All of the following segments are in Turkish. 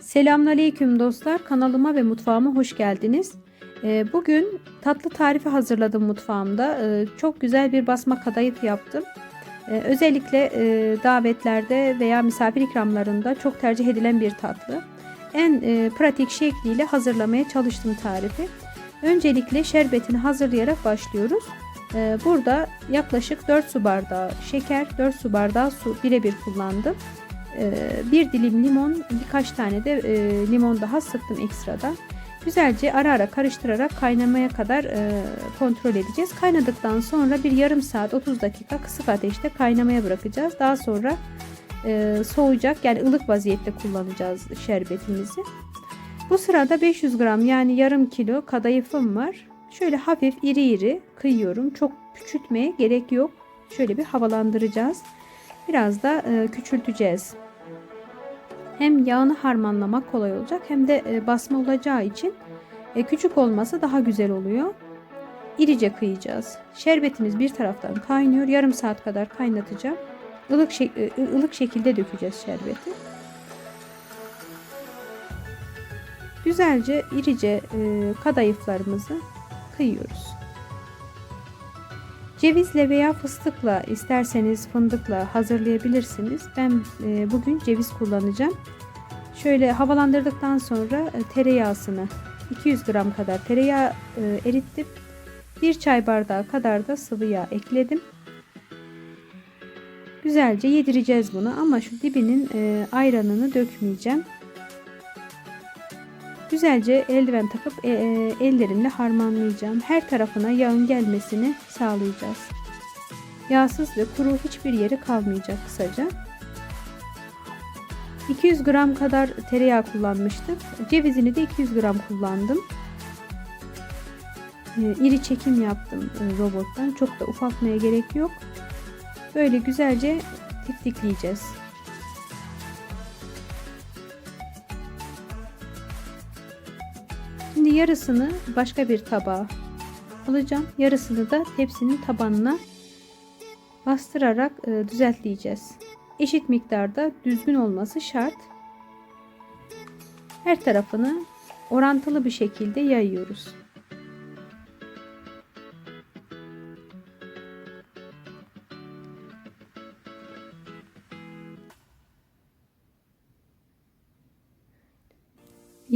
Selamünaleyküm dostlar. Kanalıma ve mutfağıma hoş geldiniz. Ee, Bugün tatlı tarifi hazırladım mutfağımda. Ee, Çok güzel bir basma kadayıf yaptım. Ee, Özellikle e, davetlerde veya misafir ikramlarında çok tercih edilen bir tatlı. En e, pratik şekliyle hazırlamaya çalıştım tarifi. Öncelikle şerbetini hazırlayarak başlıyoruz. Burada yaklaşık 4 su bardağı şeker, 4 su bardağı su birebir kullandım. Ee, bir dilim limon, birkaç tane de e, limon daha sıktım ekstradan. Güzelce ara ara karıştırarak kaynamaya kadar e, kontrol edeceğiz. Kaynadıktan sonra bir yarım saat 30 dakika kısık ateşte kaynamaya bırakacağız. Daha sonra e, soğuyacak yani ılık vaziyette kullanacağız şerbetimizi. Bu sırada 500 gram yani yarım kilo kadayıfım var. Şöyle hafif iri iri kıyıyorum. Çok küçültmeye gerek yok. Şöyle bir havalandıracağız. Biraz da e, küçülteceğiz. Hem yağını harmanlamak kolay olacak hem de e, basma olacağı için e, küçük olması daha güzel oluyor. İrice kıyacağız. Şerbetimiz bir taraftan kaynıyor. Yarım saat kadar kaynatacağım. Ilık, şek e, ılık şekilde dökeceğiz şerbeti. Güzelce irice kadayıflarımızı kıyıyoruz. Cevizle veya fıstıkla isterseniz fındıkla hazırlayabilirsiniz. Ben e, bugün ceviz kullanacağım. Şöyle havalandırdıktan sonra e, tereyağısını 200 gram kadar tereyağı e, erittim. 1 çay bardağı kadar da sıvı yağ ekledim. Güzelce yedireceğiz bunu ama şu dibinin ayranını dökmeyeceğim. Güzelce eldiven takıp e, e, ellerimle harmanlayacağım. Her tarafına yağın gelmesini sağlayacağız. Yağsız ve kuru hiçbir yeri kalmayacak kısaca. 200 gram kadar tereyağı kullanmıştık. Cevizini de 200 gram kullandım. E, iri çekim yaptım e, robottan. Çok da ufaltmaya gerek yok. Böyle güzelce tiftikleyeceğiz. Yarısını başka bir tabağa alacağım. Yarısını da tepsinin tabanına bastırarak e, düzeltleyeceğiz. Eşit miktarda düzgün olması şart. Her tarafını orantılı bir şekilde yayıyoruz.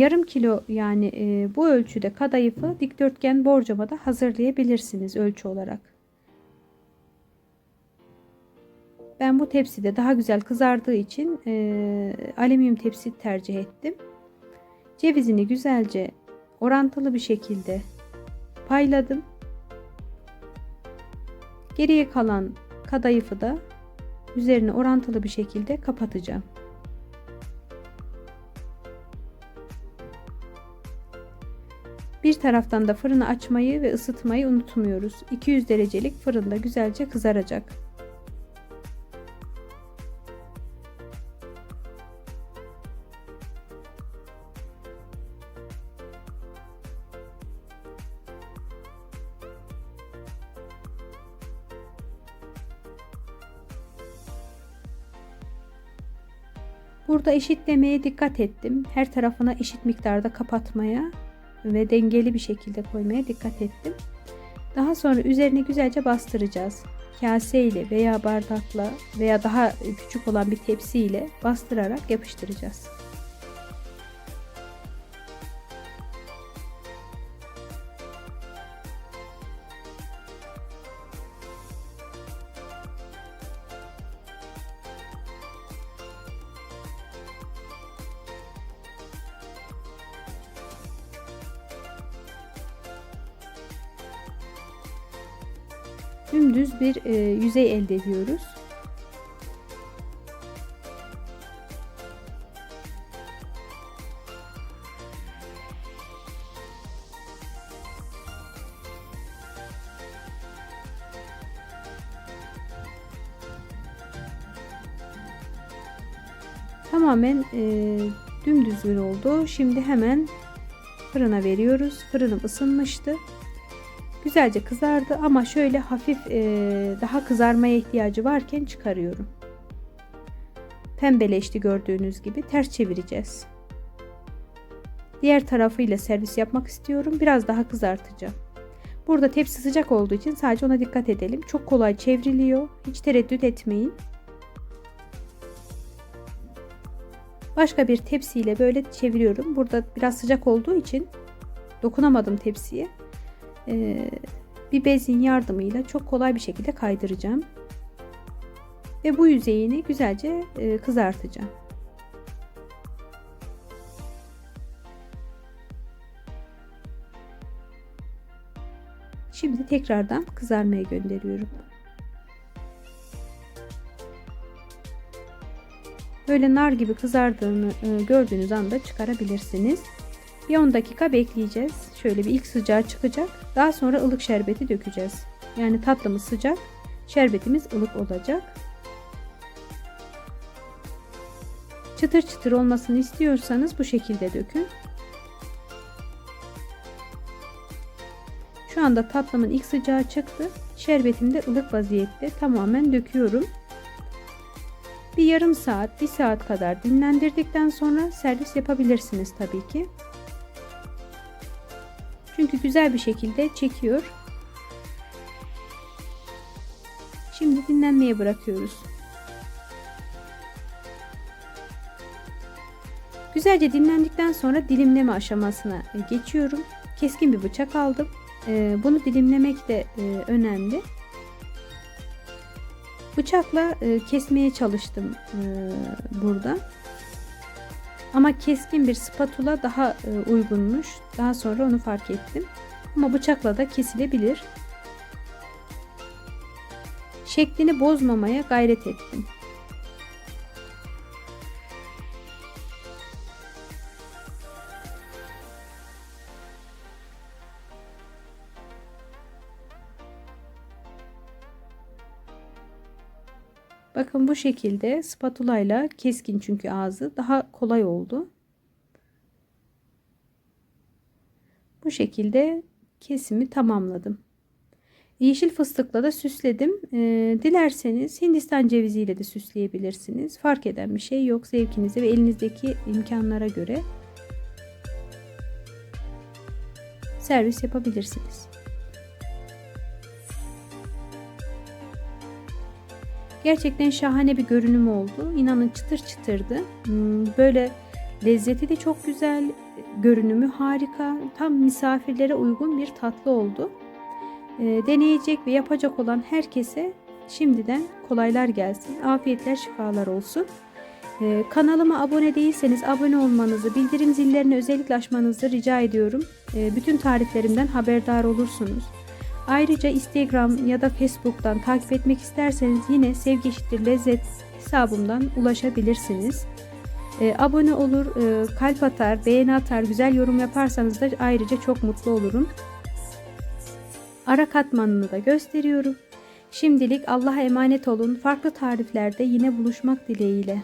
Yarım kilo yani e, bu ölçüde kadayıfı dikdörtgen borcamada hazırlayabilirsiniz ölçü olarak. Ben bu tepside daha güzel kızardığı için e, alüminyum tepsi tercih ettim. Cevizini güzelce orantılı bir şekilde payladım. Geriye kalan kadayıfı da üzerine orantılı bir şekilde kapatacağım. Bir taraftan da fırını açmayı ve ısıtmayı unutmuyoruz. 200 derecelik fırında güzelce kızaracak. Burada eşitlemeye dikkat ettim. Her tarafına eşit miktarda kapatmaya ve dengeli bir şekilde koymaya dikkat ettim. Daha sonra üzerine güzelce bastıracağız. Kase ile veya bardakla veya daha küçük olan bir tepsi ile bastırarak yapıştıracağız. Dümdüz bir e, yüzey elde ediyoruz. Tamamen e, dümdüz bir oldu. Şimdi hemen fırına veriyoruz. Fırınım ısınmıştı. Güzelce kızardı ama şöyle hafif e, daha kızarmaya ihtiyacı varken çıkarıyorum. Pembeleşti gördüğünüz gibi ters çevireceğiz. Diğer tarafıyla servis yapmak istiyorum. Biraz daha kızartacağım. Burada tepsi sıcak olduğu için sadece ona dikkat edelim. Çok kolay çevriliyor. Hiç tereddüt etmeyin. Başka bir tepsiyle böyle çeviriyorum. Burada biraz sıcak olduğu için dokunamadım tepsiye. Ee, bir bezin yardımıyla çok kolay bir şekilde kaydıracağım. Ve bu yüzeyini güzelce e, kızartacağım. Şimdi tekrardan kızarmaya gönderiyorum. Böyle nar gibi kızardığını e, gördüğünüz anda çıkarabilirsiniz. Bir 10 dakika bekleyeceğiz. Şöyle bir ilk sıcağı çıkacak. Daha sonra ılık şerbeti dökeceğiz. Yani tatlımız sıcak, şerbetimiz ılık olacak. Çıtır çıtır olmasını istiyorsanız bu şekilde dökün. Şu anda tatlımın ilk sıcağı çıktı. Şerbetim de ılık vaziyette. Tamamen döküyorum. Bir yarım saat, bir saat kadar dinlendirdikten sonra servis yapabilirsiniz tabii ki. Çünkü güzel bir şekilde çekiyor. Şimdi dinlenmeye bırakıyoruz. Güzelce dinlendikten sonra dilimleme aşamasına geçiyorum. Keskin bir bıçak aldım. Ee, bunu dilimlemek de e, önemli. Bıçakla e, kesmeye çalıştım e, burada. Ama keskin bir spatula daha uygunmuş. Daha sonra onu fark ettim. Ama bıçakla da kesilebilir. Şeklini bozmamaya gayret ettim. Bakın bu şekilde spatula ile keskin çünkü ağzı daha kolay oldu. Bu şekilde kesimi tamamladım. Yeşil fıstıkla da süsledim. Ee, dilerseniz Hindistan ceviziyle de süsleyebilirsiniz. Fark eden bir şey yok. Zevkinize ve elinizdeki imkanlara göre servis yapabilirsiniz. Gerçekten şahane bir görünüm oldu. İnanın çıtır çıtırdı. Hmm, böyle lezzeti de çok güzel. Görünümü harika. Tam misafirlere uygun bir tatlı oldu. Ee, deneyecek ve yapacak olan herkese şimdiden kolaylar gelsin. Afiyetler şifalar olsun. Ee, kanalıma abone değilseniz abone olmanızı, bildirim zillerini özellikle açmanızı rica ediyorum. Ee, bütün tariflerimden haberdar olursunuz. Ayrıca Instagram ya da Facebook'tan takip etmek isterseniz yine Sevgi Lezzet hesabımdan ulaşabilirsiniz. E, abone olur, e, kalp atar, beğeni atar, güzel yorum yaparsanız da ayrıca çok mutlu olurum. Ara katmanını da gösteriyorum. Şimdilik Allah'a emanet olun. Farklı tariflerde yine buluşmak dileğiyle.